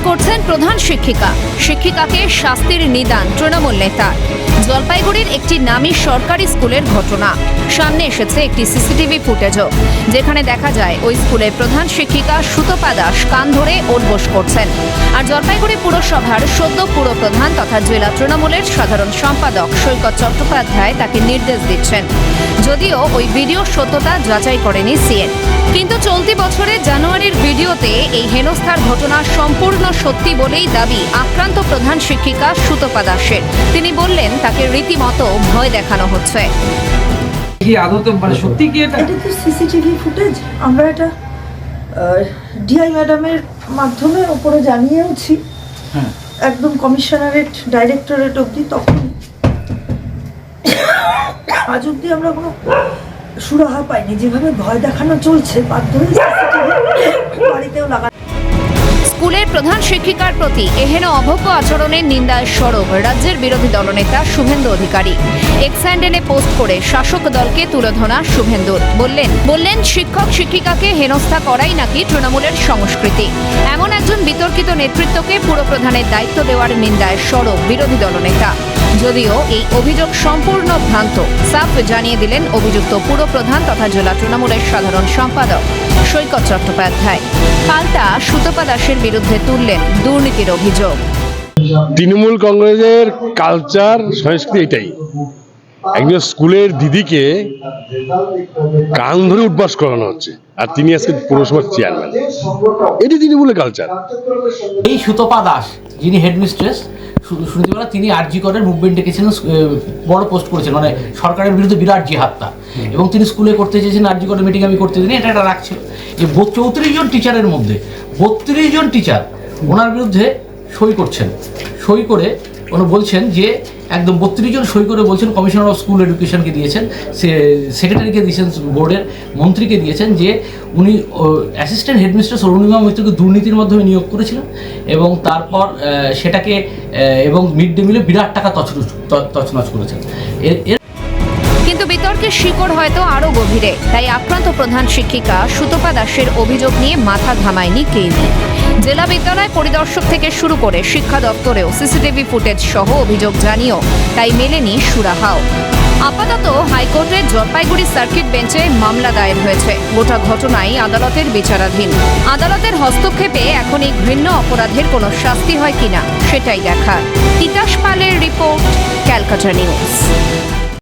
প্রধান শিক্ষিকা। শিক্ষিকাকে শাস্তির নিদান তৃণমূল নেতা। জলপাইগুড়ির একটি নামী সরকারি স্কুলের ঘটনা। সামনে এসেছে একটি সিসিটিভি ফুটেজও যেখানে দেখা যায়, ওই স্কুলের প্রধান শিক্ষিকা সুতপা দাস কান ধরে ওঠবোস করছেন। আর জলপাইগুড়ি পুরসভার সদ্য পুরপ্রধান তথা জেলা তৃণমূলের সাধারণ সম্পাদক সৈকত চট্টোপাধ্যায় তাকে নির্দেশ দিচ্ছেন। যদিও ওই ভিডিও সত্যতা যাচাই করেনি সিএন। কিন্তু চলতি বছরের জানুয়ারির ভিডিওতে এই হেনস্থার ঘটনা সম্পূর্ণ সত্যি বলেই দাবি আক্রান্ত প্রধান শিক্ষিকা সুতপা দাসের। তিনি বললেন তাকে রীতিমতো ভয় দেখানো হচ্ছে। কি আদতে মানে সত্যি কি এটা? এটা তো সিসিটিভি ফুটেজ। আমরা এটা ডিআই ম্যাডামের মাধ্যমে ওপরে জানিয়েওছি। হ্যাঁ। একদম কমিশনারেট ডাইরেক্টরেট অবধি তখন আজ অবধি আমরা কোনো সুরাহা পাইনি। যেভাবে ভয় দেখানো চলছে বাধ্য হয়ে স্কুলের প্রধান শিক্ষিকার প্রতি এহেন অভব্য আচরণের নিন্দায় সরব রাজ্যের বিরোধী দলনেতা শুভেন্দু অধিকারী। এক্সাইন্ডেনে পোস্ট করে শাসক দলকে তুলে ধরা শুভেন্দুর। বললেন বললেন, শিক্ষক শিক্ষিকাকে হেনস্থা করাই নাকি তৃণমূলের সংস্কৃতি? এমন একজন বিতর্কিত নেতৃত্বকে পুরপ্রধানের দায়িত্ব দেওয়ার নিন্দায় সরব বিরোধী দলনেতা। যদিও এই অভিযোগ সম্পূর্ণ ভ্রান্ত। সাফ জানিয়ে দিলেন অভিযুক্ত পুরপ্রধান তথা জেলা তৃণমূলের সাধারণ সম্পাদক সৈকত চট্টোপাধ্যায়। পাল্টা সুতপা দাসের বিরুদ্ধে তুললেন দুর্নীতির অভিযোগ। তৃণমূল কংগ্রেসের কালচার সংস্কৃতি এটাই। একজন স্কুলের দিদিকে কান ধরে উঠবাস করানো হচ্ছে আর তিনি আজকে পৌরসভার চেয়ারম্যান এটি তৃণমূলের কালচার। এই সুতপা দাস যিনি হেডমিস্ট্রেস শুনতে পেলাম তিনি আরজি করের মুভমেন্ট ডেকেছিলেন বড় পোস্ট করেছেন মানে সরকারের বিরুদ্ধে বিরাট জিহাদটা এবং তিনি স্কুলে করতে চেয়েছেন আরজি করের মিটিং আমি করতে দিই এটা একটা রাখছিল যে চৌত্রিশ জন টিচারের মধ্যে বত্রিশ জন টিচার ওনার বিরুদ্ধে সই করছেন। সই করে উনি বলছেন যে একদম বত্রিশ জন সই করে বলছেন কমিশনার অফ স্কুল এডুকেশনকে দিয়েছেন, সে সেক্রেটারিকে দিয়েছেন বোর্ডের মন্ত্রীকে দিয়েছেন যে উনি অ্যাসিস্ট্যান্ট হেডমিস্ট্রেস অরুণিমা মৈত্রকে দুর্নীতির মাধ্যমে নিয়োগ করেছিলেন এবং তারপর সেটাকে এবং মিড ডে মিলে বিরাট টাকা তছনছ তছনছ করেছেন। এর এর কিন্তু বিতর্কের শিকড় হয়তো আরও গভীরে। তাই আক্রান্ত প্রধান শিক্ষিকা সুতপা দাসের অভিযোগ নিয়ে মাথা ঘামায়নি কেউই জেলা বিদ্যালয় পরিদর্শক থেকে শুরু করে শিক্ষা দপ্তরেও সিসিটিভি ফুটেজ সহ অভিযোগ জানিয়েও তাই মেলেনি সুরাহাও। আপাতত হাইকোর্টের জলপাইগুড়ি সার্কিট বেঞ্চে মামলা দায়ের হয়েছে। গোটা ঘটনাই আদালতের বিচারাধীন। আদালতের হস্তক্ষেপে এখন এই ঘৃণ্য অপরাধের কোনো শাস্তি হয় কিনা, সেটাই দেখার। তিতাস পালের রিপোর্ট, ক্যালকাটা নিউজ।